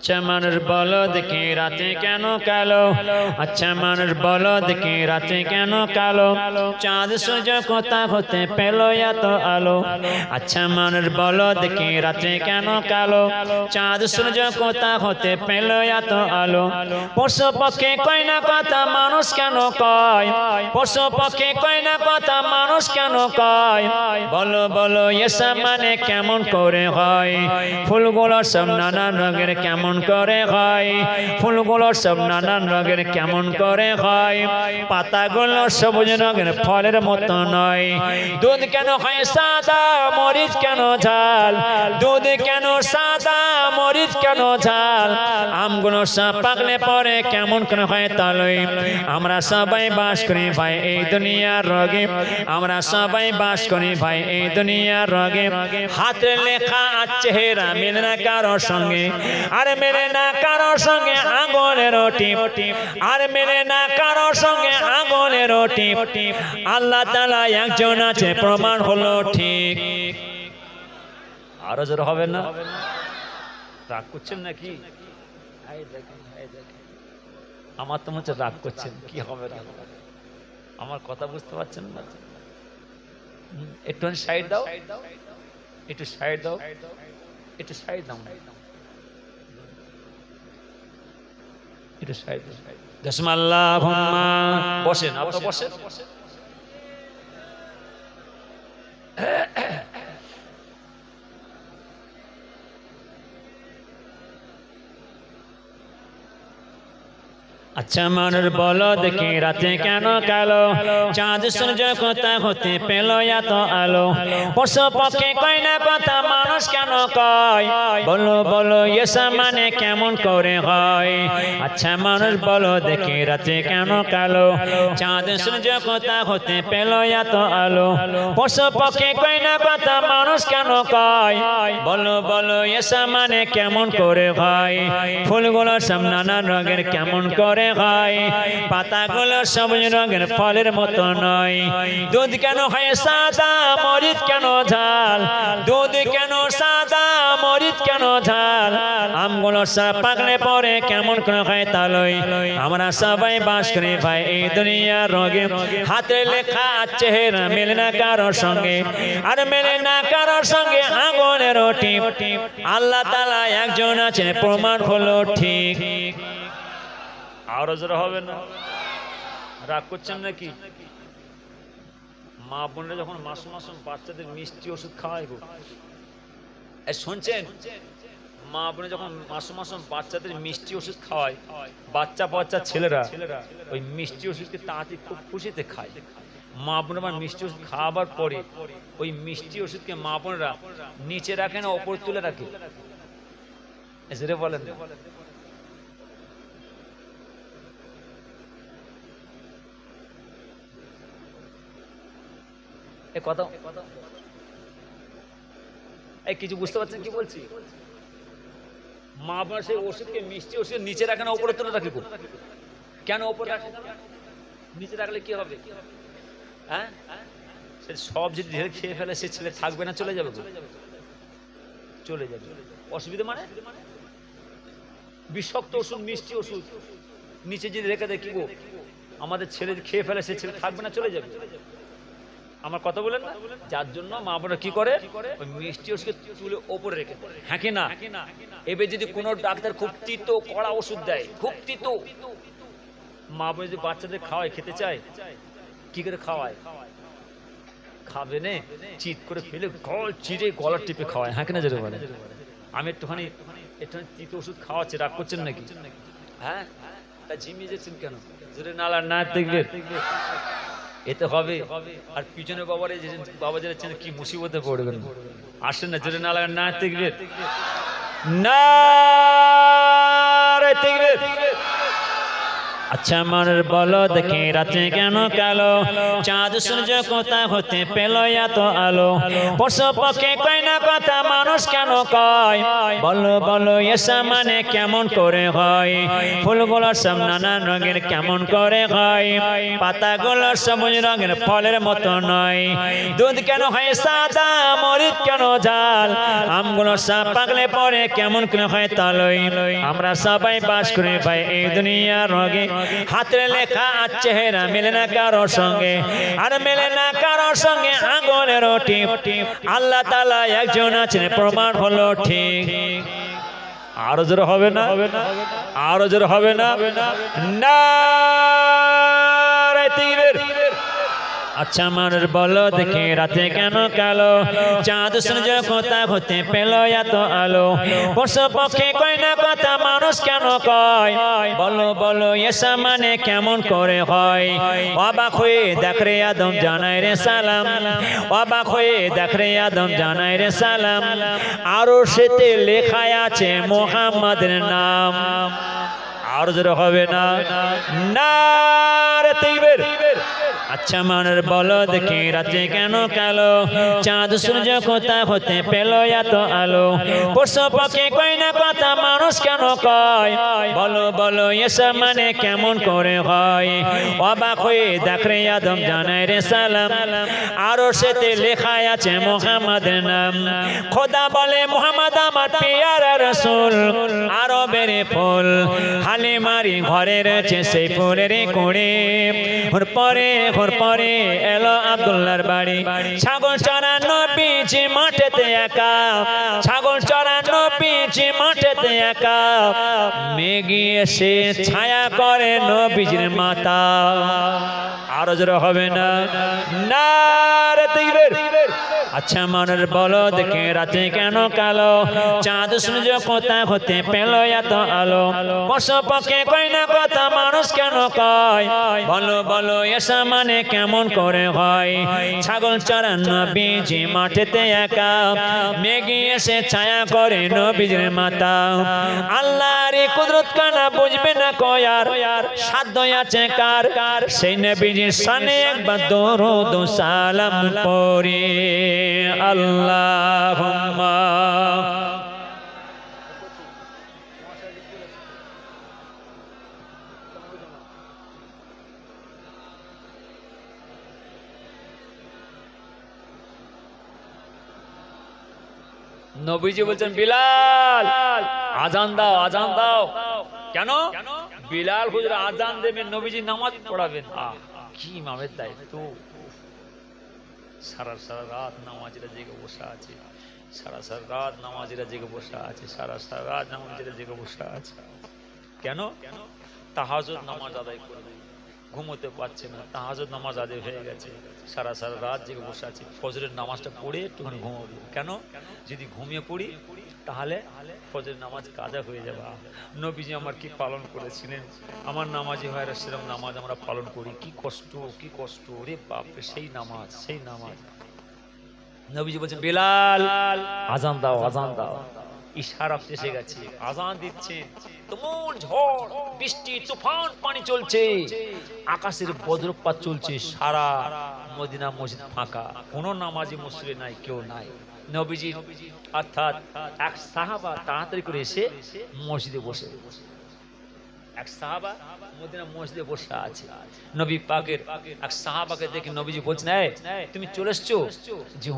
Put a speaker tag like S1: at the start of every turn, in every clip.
S1: আচ্ছা মানুষ বলো দেখি রাতে কেন কালো? আচ্ছা মানুষ বলো দেখি রাতে কেন কালো? চাঁদ সূর্য কোথা হতে পেল এত আলো? আচ্ছা মানুষ বলো দেখি রাতে কেন কালো? চাঁদ সূর্য কোথা হতে পেল এত আলো? পশু পক্ষে কয় না কথা মানুষ কেন কয়? পশু পক্ষে কয় না কথা মানুষ কেন কয়? বলো বলো, এসব মানে কেমন করে হয়? ফুলগুলো সব নানান রঙের কেমন করে হয়? ফুলগুলো সব নানান রঙের কেমন করে হয়? পাতাগুলো সবুজ রঙের ফলের মতো নয়। দুধ কেন হয় সাদা, মরিচ কেন ঝাল? দুধ কেন সাদা, মরিচ কেন ঝাল? আমগুলো সব পাকলে পরে কেমন করে হয় তালই আমরা সবাই বাস করি ভাই, এই দুনিয়ার রগে। আমরা সবাই বাস করি ভাই, এই দুনিয়ার রগে। হাতে লেখা আর চেহারা মেলে না কারোর সঙ্গে। আর মেলে না কারোর সঙ্গে আঙুলের টিপ আর মেরে না কারোর সঙ্গে আঙুলের টিপ আল্লাহ তালা একজন আছে, প্রমাণ হলো ঠিক। আরও জোর হবে না? রাগ করছেন নাকি। আমার তো মনে রাগ করছেন। কি হবে রাগ আমার কথা বুঝতে পারছেন না? একটু সাইড দাও। একটু সাইড দাও। একটু সাইড দাও। একটু সাইড দশমাল্লাহ বসেন আবার বসেন। আচ্ছা মানুষ বলো দেখি রাতে কেন কালো? চাঁদ সূর্য কথা হতে পেল এত আলো? পশু পক্ষে কয় না কথা মানুষ কেন কয়? বলো বলো এসা মানে কেমন করে হয়? আচ্ছা মানুষ বলো দেখি রাতে কেন কালো? চাঁদ সূর্য কথা হতে পেল এত আলো? পশু পক্ষে কয় না কথা মানুষ কেন কয়? বলো বলো এসা মানে কেমন করে হয়? ফুলগুলো সব নানান রঙের কেমন করে হয়। পাতাগুলো সবুজ রঙের ফলের মতো নয়। দুধ কেন হয় সাদা, মরিচ কেন ঝাল? দুধ কেন সাদা, মরিচ কেন ঝাল? আমগুলো সব পাকলে পরে কেমন করে হয় তালই আমরা সবাই বাস করি ভাই, এই দুনিয়ার রঙে হাতে লেখা চেহারা মেলে না কারোর সঙ্গে। আর মেলে না কারোর সঙ্গে আগুনের টিপ আল্লাহ তালা একজন আছে প্রমাণ হলো ঠিক। আরও জোর হবে না। রাগ করছেন নাকি? মা বোনেরা যখন মাসুম মাসুম বাচ্চাদের মিষ্টি ওষুধ খাওয়ায় গো। শুনছেন? মা বোনে যখন মাসুম মাসুম বাচ্চাদের মিষ্টি ওষুধ খাওয়ায়, বাচ্চা বাচ্চা ছেলেরা ওই মিষ্টি ওষুধকে তাড়াতাড়ি খুব খুশিতে খায়। মা বোনেরা মিষ্টি ওষুধ খাওয়াবার পরে ওই মিষ্টি ওষুধকে মা বোনেরা নিচে রাখে না, ওপর তুলে রাখে? বলেন। এ কথা এই কিছু বুঝতে পারছেন কি বলছি? মা বোনের সেই ওষুধকে মিষ্টি ওষুধ নিচে রাখে না, উপরে তুলে রাখে। কেন উপরে রাখে? নিচে রাখলে কি হবে? হ্যাঁ? সে সব যদি ঢের খেয়ে ফেলে, সে ছেলে থাকবে না, চলে যাবে। চলে যাবে। অসুবিধা মানে? বিষাক্ত ওষুধ, মিষ্টি ওষুধ। নিচে যদি রেখে দেয় কি গো? আমাদের ছেলে খেয়ে ফেলে, সে ছেলে থাকবে না, চলে যাবে। আমার কথা বলেন না? যার জন্য মা বোনেরা কি করে? ওই মিষ্টি ওষুধ তুলে ওপরে রেখে হ্যাঁ কি না? এবার যদি কোনো ডাক্তার খুব তিতো কড়া ওষুধ দেয় খুব তিতো। মা বোন যদি বাচ্চাদের খাওয়ায় খেতে চায় কি করে খাওয়ায়? খাবে নে চিত করে ফেলে গল চিড়ে গলার টিপে খাওয়ায় হ্যাঁ কিনা যেতে বলে? আমি একটুখানি একটুখানি তিতো ওষুধ খাওয়াচ্ছি রাগ করছেন নাকি? হ্যাঁ? তা ঝিমিয়ে যাচ্ছেন কেন? জোরে নালা না দেখবে। এতে হবে। আর পিছনে বাবারে যে বাবা যারা কি মুসিবতে পড়বেন? আসেন না, জোরে না লাগান, না দেখবে না রে দেখবে আর আচ্ছা মানুষ বলো দেখি রাতে কেন কালো? চাঁদ সূর্য কোথা হতে পেল এত আলো? পশু পক্ষে কয় না কথা মানুষ কেন কয়? বলো বলো, এসা মানে কেমন করে হয়? ফুলগুলো সব নানান রঙের কেমন করে হয়? পাতাগুলো সবুজ রঙের ফলের মতো নয়। দুধ কেন হয় সাদা, মরিচ কেন ঝাল? আমগুলো সাপ পাকলে পরে কেমন করে হয় তালই? আমরা সবাই বাস করে ভাই, এই দুনিয়ার রঙে হাতের লেখা আর চেহারা, মেলে না কারোর সঙ্গে। আর মেলে না কারোর সঙ্গে আঙুলের আল্লাহ তালা একজন আছেন, প্রমাণ হলো ঠিক। আরও জোর হবে না? হবে না আরও জোর হবে না? হবে না আচ্ছা মানুষ বলো দেখে রাতে কেন কালো? চাঁদ সূর্য কোথা হতে পেল এত আলো? পশু পক্ষে কয় না কথা মানুষ কেন কয়? বলো বলো এসা মানে কেমন করে হয়? অবাক হয়ে দেখ রে আদম, জানাই রে সালাম। অবাক হয়ে দেখ রে আদম, জানাই রে সালাম। আরও সেতে লেখায় আছে মোহাম্মদের নাম। আর জোরে হবে না। না রে তৈবের। আচ্ছা মানুষ বলো দেখি রাতে কেন কালো? চাঁদ, সূর্য কোথা হতে পেল এত আলো? পশু পক্ষে কই না কথা মানুষ কেন কয়? বলো বলো এসব মানে কেমন করে হয়? অবাক হয়ে দেখ রে আদম জানাই রে সালাম। আরও সেতে লেখা আছে মোহাম্মদের নাম। খোদা বলে, মোহাম্মদ আমার পেয়ারা রসুল আরও বেড়ে ফুল। হালি মারি ঘরে রয়েছে সেই ফুলের কুড়ে। পরে ওর পরে এলো আব্দুল্লাহর বাড়ি। ছাগল চড়ানো পিছি মাঠেতে একা। ছাগল চড়ানো পিছি মাঠেতে একা। মেঘি এসে ছায়া করে নবীজির মাতা। আরও জোরে হবে না। না। রে আচ্ছা মনের বলো দেখে রাতে কেন কালো? চাঁদ সূর্য কোথা হতে পেল এত আলো? পশু পক্ষে কই না কথা মানুষ কেন কয়? বলো বলো, এসা মানে কেমন করে হয়? ছাগল চড়ানো বীজি মাঠেতে একা। মেঘি এসে ছায়া করে নবীজের মাতা। আল্লাহর কুদরত কানা বুঝবে না কয়ার সাধ্য আছে কার? সেই নবীজির সানে একবার দরুদ সালাম পড়ে। আল্লাহুম্মা। নবীজি বলছেন, বিলাল, আজান দাও আজান দাও। কেন? বিলাল হুজুর আজান দেবেন, নবীজি নামাজ পড়াবেন। কি ইমামের দায়িত্ব। সারা সারা রাত নামাজিরা জেগে বসে আছে। সারা সারা রাত নামাজিরা জেগে বসে আছে। সারা সারা রাত নামাজিরা জেগে বসে আছে। কেন? তাহাজুদ নামাজ আদায় করবে। ঘুমোতে পারছে না, তাহাজুদ নামাজ আদায় হয়ে গেছে। সারা সারা রাত জেগে বসে আছে। ফজরের নামাজটা পড়ে একটুখানি ঘুমাবো। কেন? যদি ঘুমিয়ে পড়ি, তাহলে ফজরের নামাজ কাজা হয়ে যাবে। নবীজি আমার কি পালন করেছিলেন? আমার নামাজি হয় সেরকম নামাজ আমরা পালন করি। কি কষ্ট কি কষ্ট। রে বাপরে, সেই নামাজ সেই নামাজ। নবীজি বলছেন, বেলাল, আজান দাও আজান দাও। ইশারা এসে গেছে। আজান দিচ্ছে। তুমুল ঝড় বৃষ্টি তুফান পানি চলছে। আকাশের বজ্রপাত চলছে সারা মদিনা মসজিদ ফাঁকা। কোনো নামাজি মসজিদে নাই কেউ নাই। নবীজি অর্থাৎ এক সাহাবা তাড়াতাড়ি করে এসে মসজিদে বসে। এক সাহাবা মদিনা মসজিদে বসে আছে। নবী পাকের এক সাহাবাকে দেখে নবীজি বলছেন "এই, তুমি চলে এসছো? জি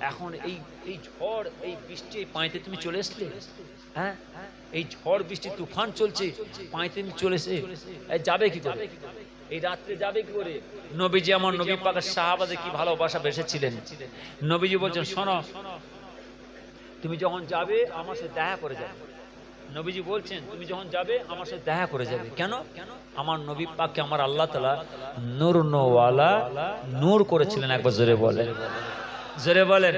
S1: এখন এই এই ঝড় এই বৃষ্টি এই তুমি চলে এসলে? হ্যাঁ? এই ঝড় বৃষ্টি তুফান চলছে তুমি যাবে কি করে? এই রাত্রে যাবে কি করে? নবীজি আমার নবী পাকের সাহাবাদের কি ভালোবাসা বেসেছিলেন নবীজি বলছেন শোনো তুমি যখন যাবে আমার সাথে দেখা করে যাবে। নবীজি বলছেন তুমি যখন যাবে আমার সাথে দেখা করে যাবে। কেন? আমার নবী পাককে আমার আল্লাহ তালা নূর নোওয়ালা নূর করেছিলেন একবার জোরে বলে জোরে বলেন।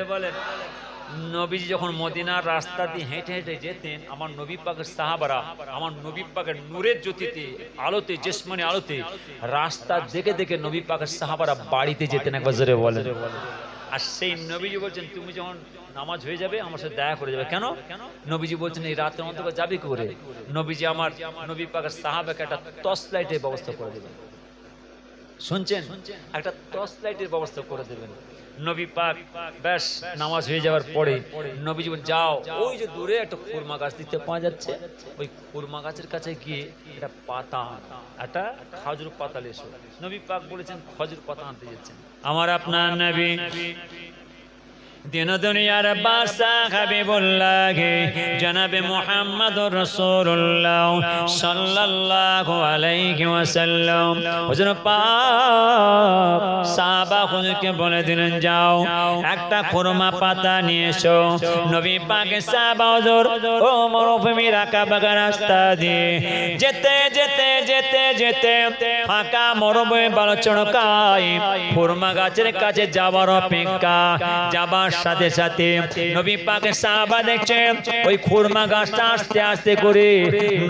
S1: নবীজি যখন মদিনার রাস্তা দিয়ে হেঁটে হেঁটে যেতেন আমার নবী পাকের সাহাবারা আমার নবী পাকের নূরের জ্যোতিতে আলোতে জেসমানি আলোতে রাস্তা দেখে দেখে নবী পাকের সাহাবারা বাড়িতে যেতেন একবার জোরে বলেন। আর সেই নবীজি বলছেন, তুমি যখন নামাজ হয়ে যাবে, আমার সাথে দেখা করে যাবে। কেন? নবীজি বলছেন, এই রাতের অন্তর্গত যাবে করে নবীজি আমার নবী পাকের সাহাবাকে একটা টর্চ লাইটের ব্যবস্থা করে দেবেন। শুনছেন? একটা টর্চ লাইটের ব্যবস্থা করে দেবেন। নবী পাক, ব্যাস, নামাজ হয়ে যাওয়ার পরে নবী জীবন যাও। ওই যে দূরে একটা কুরমা গাছ দিতে পাওয়া যাচ্ছে। ওই কুরমা গাছের কাছে গিয়ে একটা পাতা একটা খাজুর পাতা এসো। নবী পাক বলেছেন, খজুর পাতা আনতে যাচ্ছেন। আমার আপনার নবী দিন দুনিয়ার বাসা হাবিবুল্লাহ জনাবে মুহাম্মদ রাসূলুল্লাহ সাল্লাল্লাহু আলাইহি ওয়াসাল্লাম। হুজুর পাক সাহাবা হুজুরকে বলে দিলেন, যাও, একটা খুরমা পাতা নিয়ে নবী পাকে সাহাবা, হুজুর, ও মরুভূমি রাকা বাগা রাস্তা দিয়ে, যেতে যেতে যেতে যেতে ফাঁকা মরুভূমি বালো চড়কাই খুরমা গাছের কাছে যাবার অপেক্ষা, যাবার সাথে সাথে নবী পাকের সাহাবা দেখছেন, ওই খুরমা গাছটা আস্তে আস্তে করে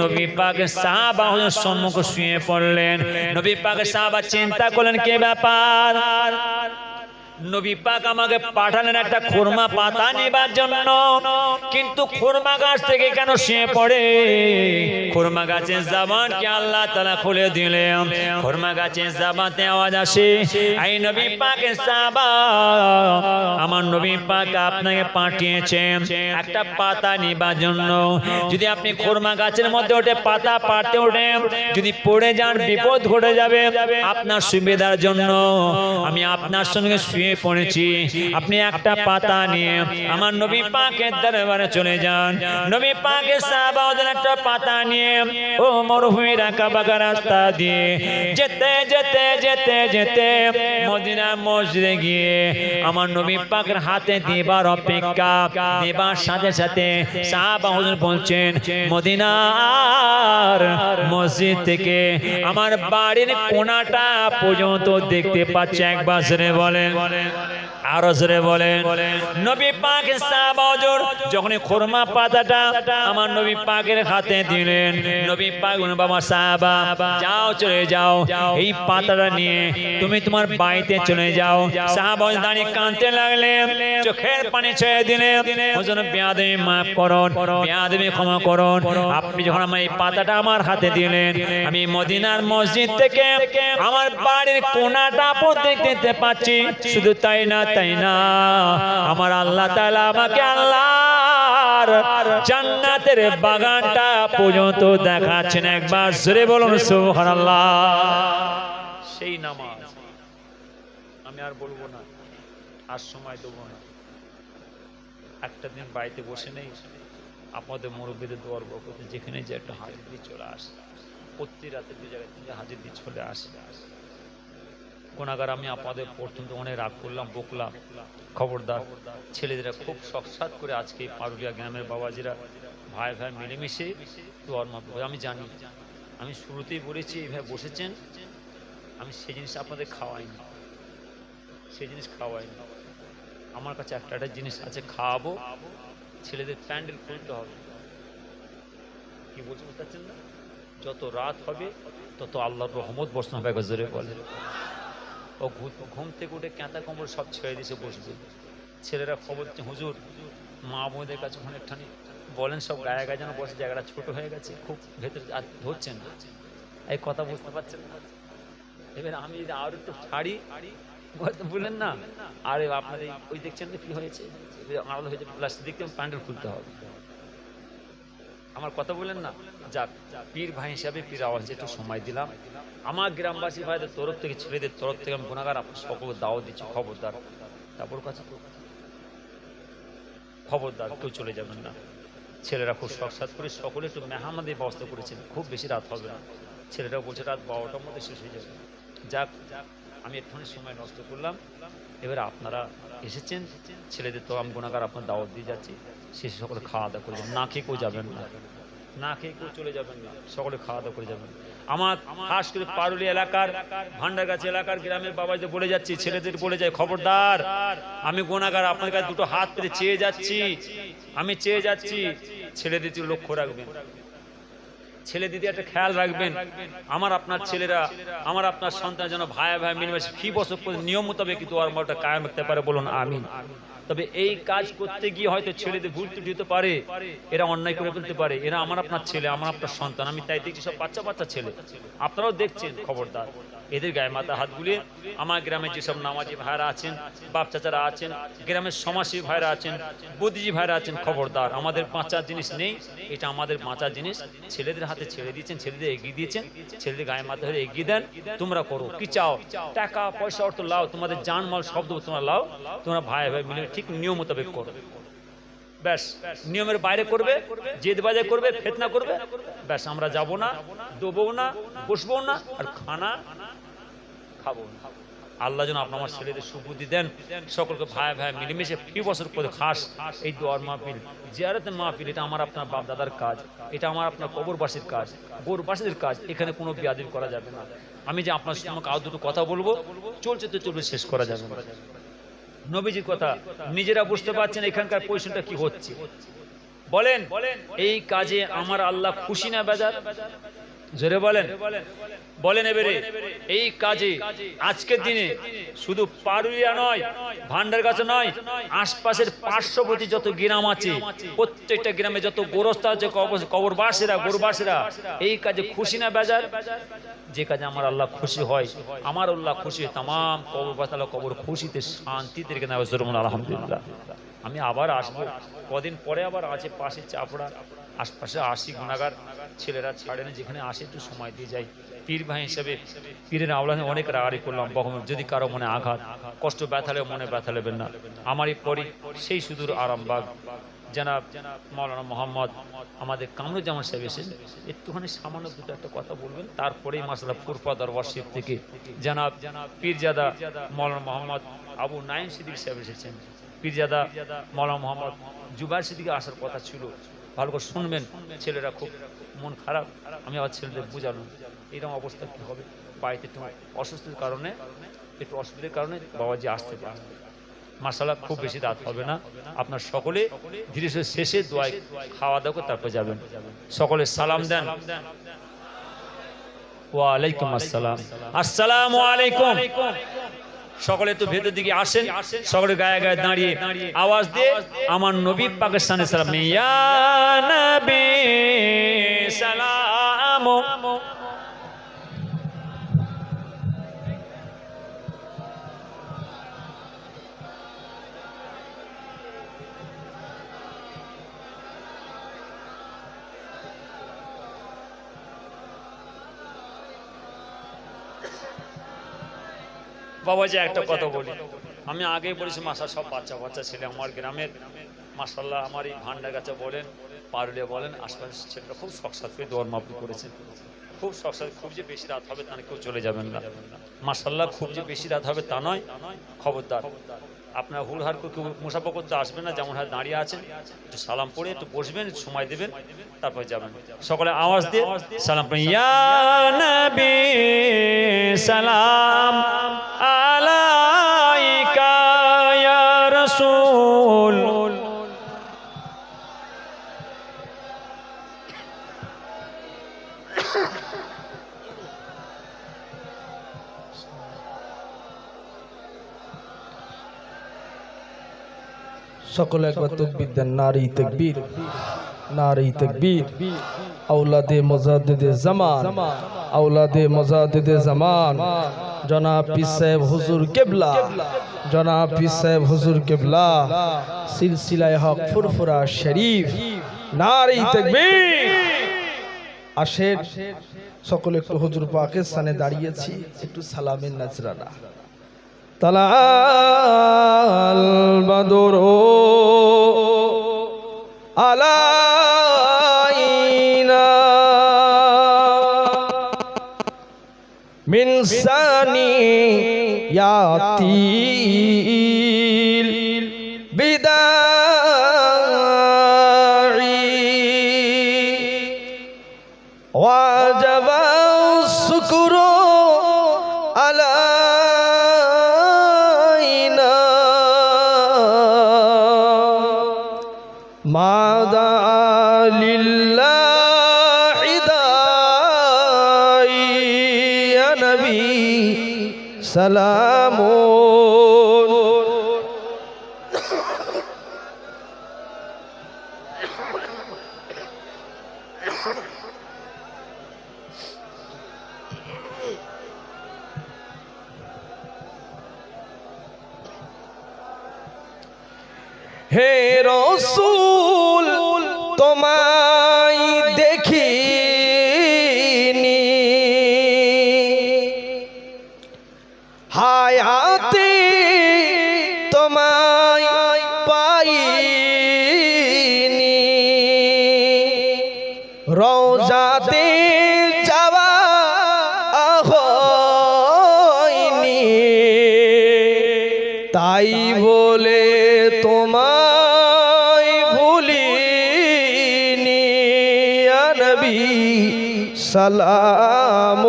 S1: নবী পাকের সাহাবা হুজুর সম্মুখ শুয়ে পড়লেন। নবী পাকের সাহাবা চিন্তা করলেন, কে ব্যাপার? নবী পাক আমাকে পাঠালেন একটা খুরমা পাতা নেবার জন্য। কিন্তু গাছ থেকে কেন শুয়ে পড়ে? আল্লাহ খুলে আওয়াজ আসে নবী আমার নবী পাক আপনাকে পাঠিয়েছেন একটা পাতা নিবার জন্য। যদি আপনি খুরমা গাছের মধ্যে ওঠে পাতা পাড়তে ওঠেন, যদি পড়ে যান, বিপদ ঘটে যাবে আপনার সুবিধার জন্য। আমি আপনার সঙ্গে পড়েছি। আপনি একটা পাতা নিয়ে আমার নবী পাকের দরবারে চলে যান। নবী পাকের সাহাবা ওদের একটা পাতা নিয়ে ও মরুভূমি রাখা বাগা রাস্তা দিয়ে যেতে যেতে যেতে যেতে মদিনা মসজিদে গিয়ে আমার নবী পাকের হাতে দেবার অপেক্ষা দেবার সাথে সাথে সাহাবা হুজুর বলছেন মদিনার মসজিদ থেকে আমার বাড়ির কোনাটা পর্যন্ত দেখতে পাচ্ছে। একবার জোরে বলেন। it. আরও জোরে বলেন। নবী পাক সাহাবা হুজুর যখন খুরমা পাতাটা আমার নবী পাকের হাতে দিলেন নবী পাক বললেন, বাবা সাহাবা যাও চলে যাও এই পাতাটা নিয়ে তুমি তোমার বাড়িতে চলে যাও। সাহাবা হুজুর দাঁড়িয়ে কাঁদতে লাগলেন চোখের পানি ছেড়ে দিলেন। হুজুর বেয়াদবি মাফ করুন বেয়াদবি ক্ষমা করুন। আপনি যখন আমার এই পাতাটা আমার হাতে দিলেন আমি মদিনার মসজিদ থেকে আমার বাড়ির কোনাটা দেখতে পাচ্ছি। শুধু তাই না তাই না। আমার আল্লাহ তাআলা আমাকে আল্লাহর জান্নাতের বাগানটা পর্যন্ত দেখাচ্ছেন। একবার জোরে বলুন, সুবহানাল্লাহ। সেই নামাজ আমি আর বলব না, আর সময় দেবো না। একটা দিন বাড়িতে বসে নেই আপনাদের মুরব্বীদের দোয়ার বরকতে যেখানে যে একটা হাজির দিয়ে চলে আসে। প্রতি রাতে দু জায়গায় তিন হাজির দিয়ে চলে আসে। কোনাগার আমি আপনাদের পর্যন্ত অনেক রাগ করলাম, বকলাম। খবরদার ছেলেদেরা খুব সৎসাত করে আজকে পারুলিয়া গ্রামের বাবাজিরা ভাই ভাই মিলেমিশে দোয়ার মাধ্যমে আমি জানি, আমি শুরুতেই বলেছি এইভাবে বসেছেন, আমি সেই জিনিস আপনাদের খাওয়াইনি। সেই জিনিস খাওয়াইনি। আমার কাছে একটা একটা জিনিস আছে, খাওয়াবো, ছেলেদের প্যান্ডেল খুলতে হবে। কি বলছে বুঝতে পারছেন না? যত রাত হবে, তত আল্লাহর রহমত বর্ষণ হবে গজরে বলে ও ঘুম থেকে উঠে ক্যাঁতা কম্বল সব ছেড়ে দিয়েছে বসবে। ছেলেরা খবর হুজুর, মা বোনদের কাছে অনেকখানি বলেন সব, গায়ে গায়ে যেন বসে, জায়গাটা ছোট হয়ে গেছে, খুব ভেতরে আর ধরছেন। এই কথা বুঝতে পারছেন? এবার আমি যদি আর একটু ছাড়ি বললেন না? আরে আপনার ওই দেখছেন না কি হয়েছে? আলাদা হয়েছে প্লাস্টিক দেখতে প্যান্ডেল খুলতে হবে। আমার কথা বলেন না? যাক, পীর ভাই হিসাবে পীর আওয়াজ একটু সময় দিলাম। আমার গ্রামবাসী ভাইদের তরফ থেকে, ছেলেদের তরফ থেকে আমি গুণাগার আপনার সকলকে দাওয়া দিচ্ছি, খবরদার। তারপর কাছে খবরদার, কেউ চলে যাবেন না। ছেলেরা খুব সৎসাত করে, সকলে একটু মেহামাদের ব্যবস্থা করেছেন, খুব বেশি রাত হবে না। ছেলেরাও বলছে রাত বারোটার মধ্যে শেষ হয়ে যাবে। যাক, আমি একটুখানি সময় নষ্ট করলাম। এবার আপনারা এসেছেন, ছেলেদের তো আমি গুণাগার আপনার দাওয়াত দিয়ে যাচ্ছি। শেষে সকলে খাওয়া দাওয়া করে যাবেন। না খেয়ে কেউ যাবেন না। না খেয়ে কেউ চলে যাবেন না। সকলে খাওয়া দাওয়া করে যাবেন। আমার খাস করে পারুলি এলাকার, ভান্ডারগাছি এলাকার গ্রামের বাবা যে বলে যাচ্ছি, ছেলেদের বলে যায়, খবরদার, আমি গোনাগার আপনার কাছে দুটো হাত পেতে চেয়ে যাচ্ছি, আমি চেয়ে যাচ্ছি, ছেলেদের লক্ষ্য রাখবেন। ছেলে দিদি একটা খেয়াল রাখবেন আমার আপনার ছেলেরা আমার আপনার সন্তান যেন ভাই ভাই মিলেমিশে ফি বছর নিয়ম মোতাবেক কিন্তু আর মালটা কায়েম রাখতে পারে বলুন আমিন। তবে এই কাজ করতে গিয়ে হয়তো ছেলেদের ভুল ত্রুটি হতে পারে এরা অন্যায় করে ফেলতে পারে এরা আমার আপনার ছেলে আমার আপনার সন্তান আমি তাই দেখছি সব বাচ্চা বাচ্চা ছেলে। আপনারাও দেখছেন খবরদার। এদের গায়ে মাথা হাত বুলিয়ে আমার গ্রামে যেসব নামাজি ভাইরা আছেন, বাপ চাচারা আছেন, গ্রামের সমাজসেবী ভাইরা আছেন বুদ্ধিজী ভাইরা আছেন, খবরদার। আমাদের বাঁচার জিনিস নেই, এটা আমাদের বাঁচার জিনিস। ছেলেদের হাতে ছেড়ে দিয়েছেন, ছেলেদের এগিয়ে দিয়েছেন, ছেলেদের গায়ে মাথা ধরে এগিয়ে দেন, তোমরা করো, কি চাও? টাকা, পয়সা, অর্থ লাও, তোমাদের যান মাল শব্দ তোমরা লাও, তোমরা ভাই ভাই মিলে ঠিক নিয়ম মোতাবেক করো। ব্যাস, নিয়মের বাইরে করবে, জেদ বাজে করবে, ফেতনা করবে, ব্যাস, আমরা যাব না, দেবো না, বসবো না, আর খানা খাব। আল্লাহ যেন আপনার আমার ছেলেদের সুবুদ্ধি দেন। সকলকে ভাই ভাই মিলেমিশে ফি বছর করে খাস। এই দোয়ার মাহফিল, জিয়ারতের মাহফিল, এটা আমার আপনার বাপ দাদার কাজ। এটা আমার আপনার কবরবাসীর কাজ, গোরবাসীদের কাজ। এখানে কোনো বিয়াদিব করা যাবে না। আমি যে আপনার আমাকে আরও দুটো কথা বলব, চলছে তো চলবে, শেষ করা যাবে না। নবীজির কথা নিজেরা বুঝতে পারছেন এখানকার পজিশনটা কি হচ্ছে। বলেন, এই কাজে আমার আল্লাহ খুশি না বেজার? জোরে বলেন। বলেন এবারে এই কাজে আজকের দিনে শুধু পারুলিয়া নয় ভান্ডার কাছে নয় আশপাশের পার্শ্ববর্তী যত গ্রাম আছে প্রত্যেকটা গ্রামে যত গোরস্ত আছে কবর- কবরবাসীরা গোরবাসীরা এই কাজে খুশি না বেজার? যে কাজে আমার আল্লাহ খুশি হয় আমার আল্লাহ খুশি হয় তাম কবর আল্লাহ কবর খুশিতে শান্তিতে রেখে নেওয়া আলহামদুলিল্লাহ। আমি আবার আসব। কদিন পরে আবার আছে পাশে চাপড়া। আশপাশে আসি গুণাগার ছেলেরা ছাড়ে না যেখানে আসে একটু সময় দিয়ে যায়। পীর ভাই হিসেবে পীরের আওলানে অনেক রাগারি করলাম বকম যদি কারও মনে আঘাত, কষ্ট ব্যথালে মনে ব্যথা নেবেন না। আমারই পরই সেই সুদূর আরামবাগ। জানাব মৌলানা মোহাম্মদ আমাদের কামরুজ্জামান সাহেব এসেছেন। একটুখানি সামান্য দুটো একটা কথা বলবেন, তারপরেই মাসালা ফুরফা দরবার শিব থেকে। জানাব পীরজাদা মৌলানা মোহাম্মদ আবু নাইম সিদ্দিক সাহেব এসেছেন। পীরজাদা মৌলানা মোহাম্মদ জুবাইর সিদ্দিকে আসার কথা ছিল। ভালো করে শুনবেন। ছেলেরা খুব মন খারাপ। আমি আবার ছেলেদের বুঝানো এরকম অবস্থা কী হবে? বাড়িতে একটু অসুস্থতার কারণে, একটু অসুবিধার কারণে বাবাজি আসতে পারে মাসালা খুব বেশি রাত হবে না। আপনার সকলে ধীরে শেষে দোয়ায় খাওয়া দাওয়া করে তারপর যাবেন। সকলে সালাম দেন। ওয়ালাইকুম আসসালাম। আসসালামু আলাইকুম। সকলে তো ভেতর দিকে আসেন। সকলে গায়ে গায়ে দাঁড়িয়ে আওয়াজ দিয়ে আমার নবী পাকিস্তানের সালাম, ইয়া নবী সালাম। বাবাজি একটা কথা বলি। আমি আগে বলেছি মাসা সব বাচ্চা বাচ্চা ছেলে আমার গ্রামের। মাসাল্লাহ, আমার এই ভান্ডার কাছে বলেন পারুলে বলেন, আশপাশের ছেলেরা খুব শখসাদ করে দোয়ার মাপি করেছে। খুব শখসাদ, খুব যে বেশি রাত হবে তা কেউ চলে যাবেন না। মাসাল্লাহ, খুব যে বেশি রাত হবে তা নয়, খবরদার। আপনার হুলহার হার কেউ মুসাফা করতে আসবেন না, যেমন হয় দাঁড়িয়ে আছেন। একটু সালাম পড়ে, একটু বসবেন সময় দেবেন, তারপর যাবেন। সকলে আওয়াজ দিয়ে সালাম সালাম আলাইকা
S2: সকলে একবার তকবির দেন, নারী তকবীর নারী তকবীর। আওলাদে মোজাদ্দেদে জামান, আওলাদে মোজাদ্দেদে জামান। জনাব পীর সাহেব হুজুর কেবলা, জনাব পীর সাহেব হুজুর কেবলা। সিলসিলায় হক ফুরফুরা শরীফ, নারী তকবীর। আসেন, সকলে একটু হুজুর পাকের স্থানে দাঁড়িয়েছি, একটু সালামের নাজরানা। তালাল বাদর। আলাইনা। মিনসানি ইয়াতি সালাম হে রসুল তোমায় নবী সালাম।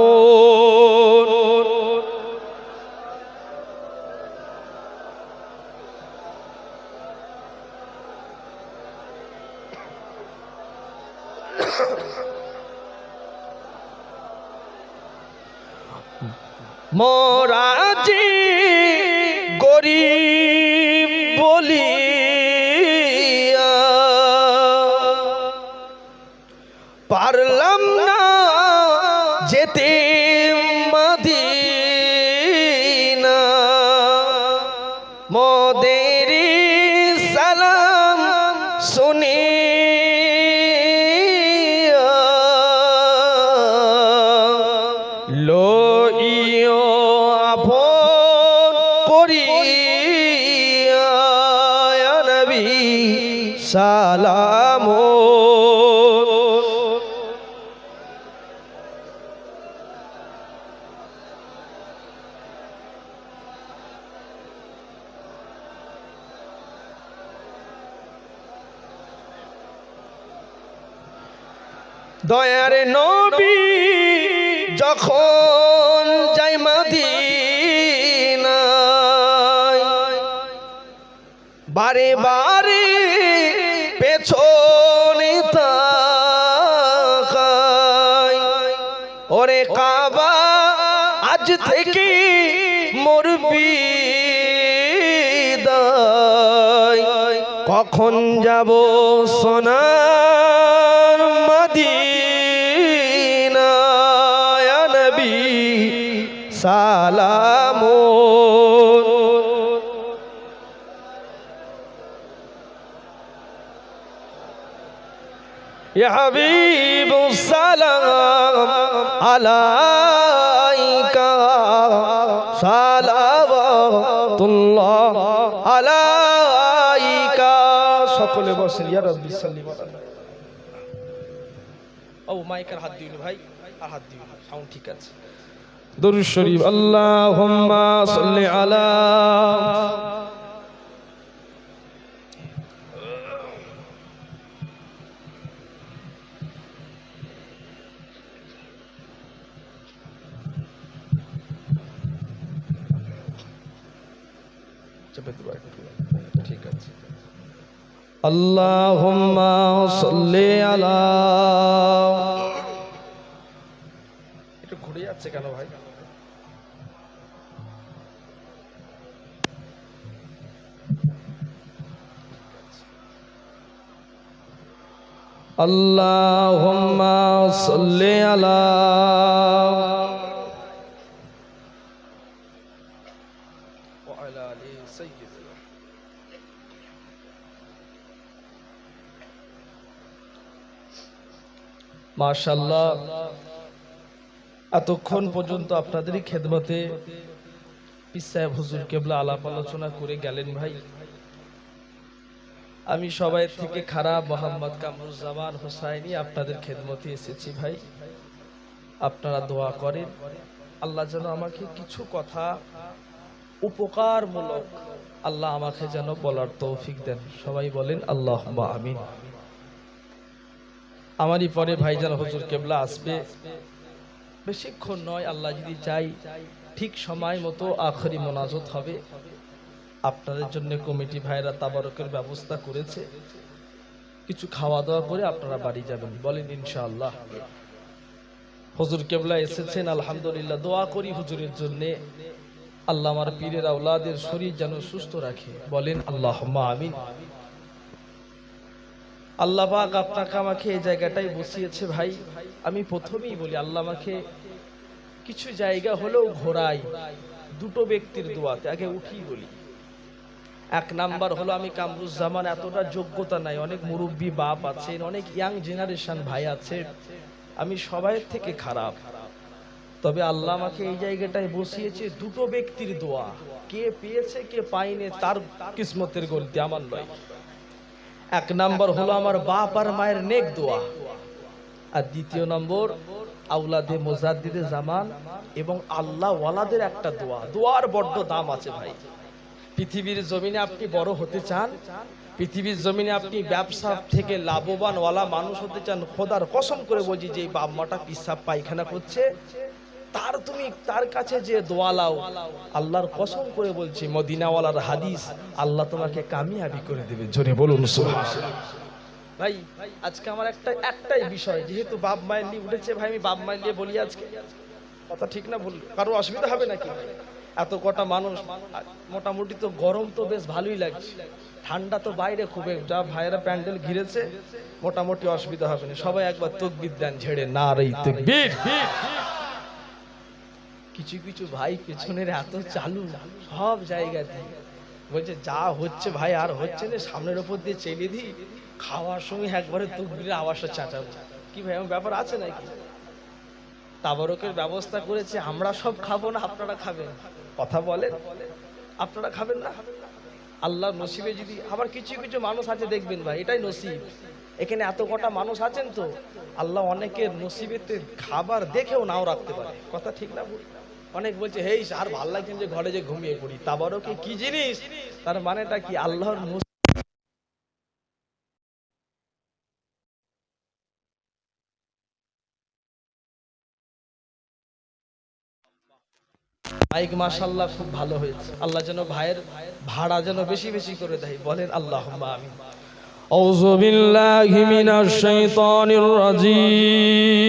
S2: মোরাজি গরিব আপন করিয়া নবী সালাম বারে বারে পেছনে তাকায় ওরে কাবা আজ থেকে মরবি কখন যাব সোনার হাবিবুস সালাম আলাইকা সালাওয়াতুল্লাহ আলাইকা। সকলে বসেন, ইয়া রাব্বি সাল্লিম ও, মাইকের হাত দিও ভাই। আর হাত দিও সাউন্ড ঠিক আছে। দরুদ শরীফ, আল্লাহুম্মা সাল্লি আলা চেপে দেবো একটু। আলা মাশাল্লাহ এতক্ষণ পর্যন্ত আপনাদেরই খেদমতে পীর সাহেব হুজুর কেবলা আলাপ আলোচনা করে গেলেন ভাই। আমি সবাই থেকে খারাপ মোহাম্মদ কামরুজ্জামান হোসাইনি আপনাদের খেদমতে এসেছি ভাই। আপনারা দোয়া করেন, আল্লাহ যেন আমাকে কিছু কথা উপকারমূলক আল্লাহ আমাকে যেন বলার তৌফিক দেন। সবাই বলেন আল্লাহ আমিন। আমারই পরে ভাইজান হুজুর কেবলা আসবে। বেশিক্ষণ নয়, আল্লাহ যদি চাই, ঠিক সময় মতো আখরি মোনাজত হবে। আপনাদের জন্য কমিটি ভাইরা তাবারকের ব্যবস্থা করেছে। কিছু খাওয়া দাওয়া করে আপনারা বাড়ি যাবেন, বলেন ইনশাআল্লাহ। হুজুর কেবলা এসেছেন, আলহামদুলিল্লাহ। দোয়া করি হুজুরের জন্যে। আল্লাহ আমার পীরের আওলাদের শরীর যেন সুস্থ রাখে, বলেন আল্লাহ আমিন। আল্লাহ পাক আপনাকে আমাকে এই জায়গাটাই বসিয়েছে ভাই। আমি প্রথমেই বলি, আল্লাহ আমাকে কিছু জায়গা হলেও ঘোরাই দুটো ব্যক্তির দোয়াতে। আগে উঠি বলি, এক নাম্বার হলো আমি কামরুজ্জামান, এতটা যোগ্যতা নাই, অনেক মুরব্বী বাপ আছেন, অনেক ইয়াং জেনারেশন ভাই আছে, আমি সবাই থেকে খারাপ। তবে আল্লাহ আমাকে এই জায়গাটায় বসিয়েছে দুটো ব্যক্তির দোয়া, কে পেয়েছে, কে পায়নি, তার কিসমতের গলতি আমার নয়। এক নাম্বার হলো আমার বাপ আর মায়ের নেক দোয়া। আর দ্বিতীয় নম্বর আউলাদে মোজাদ্দিদে জামান এবং আল্লাহ ওয়ালাদের একটা দোয়া। দোয়ার বড্ড দাম আছে ভাই। পৃথিবীর জমিনে আপনি বড় হতে চান, পৃথিবীর জমিনে আপনি ব্যবসা থেকে লাভবান ওয়ালা মানুষ হতে চান, খোদার কসম করে বলছি যে এই বাপ মাটা পিসাব পায়খানা করছে তার তুমি তার কাছে যে দোয়া লাও, আল্লাহর কসম করে বলছি, মদিনাওয়ালার হাদিস আল্লাহ তোমাকে কামিয়াবি করে দেবে। জোরে বলুন ভাই, আজকে আমার একটা, একটাই বিষয়, যেহেতু বাপ মায়ের নিয়ে উঠেছে ভাই, আমি বাপ মায়ের নিয়ে বলি আজকে। কথা ঠিক না ভুল? কারও অসুবিধা হবে নাকি? এত কটা মানুষ মোটামুটি তো গরম তো বেশ ভালোই লাগছে। ঠান্ডা তো বাইরে খুব যা ভাইয়েরা প্যান্ডেল ঘিরেছে, মোটামুটি অসুবিধা হবে না। সবাই একবার তকবির দেন, ঝেড়ে না রে তকবির। কিছু কিছু ভাই পেছনের এত চালু, সব জায়গাতে। বলছে, যা হচ্ছে ভাই, আর হচ্ছে না, সামনের ওপর দিয়ে চেলে দিই, খাওয়ার সময় একবারে তকবিরের আওয়াজটা চাচাবো কি ভাই, এমন ব্যাপার আছে নাকি? তাবারকের ব্যবস্থা করেছে, আমরা সব খাব না, আপনারা খাবেন। কথা বলেন। আপনারা খাবেন না? আল্লাহ নসিবে যদি আবার কিছু কিছু মানুষ আছে, দেখবেন ভাই, এটাই নসিব। এখানে এত কটা মানুষ আছেন তো, আল্লাহ অনেকের নসিবেতে খাবার দেখেও নাও রাখতে পারে। কথা ঠিক না? অনেক বলছে হেই আর ভাল লাগছে যে ঘরে যে ঘুমিয়ে পড়ি তাবারকে কি জিনিস তার মানেটা কি আল্লাহর নসিব বাইক মাশাল্লাহ খুব ভালো হয়েছে আল্লাহ যেন ভাইয়ের ভাড়া যেন বেশি বেশি করে দেয় বলেন আল্লাহ আমি أعوذ بالله من الشيطان الرجيم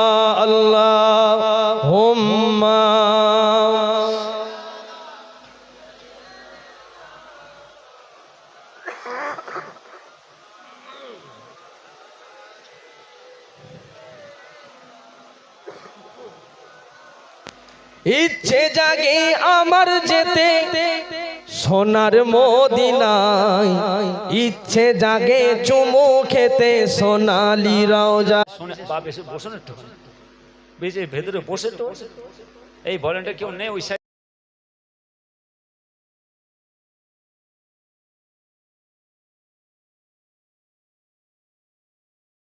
S2: সোনার মদিনায় ইচ্ছে জাগে চুমু খেতে সোনালি
S3: বেশি বসুন একটু। ভেতরে বসে তো। এই বলেন কেউ নেই ওই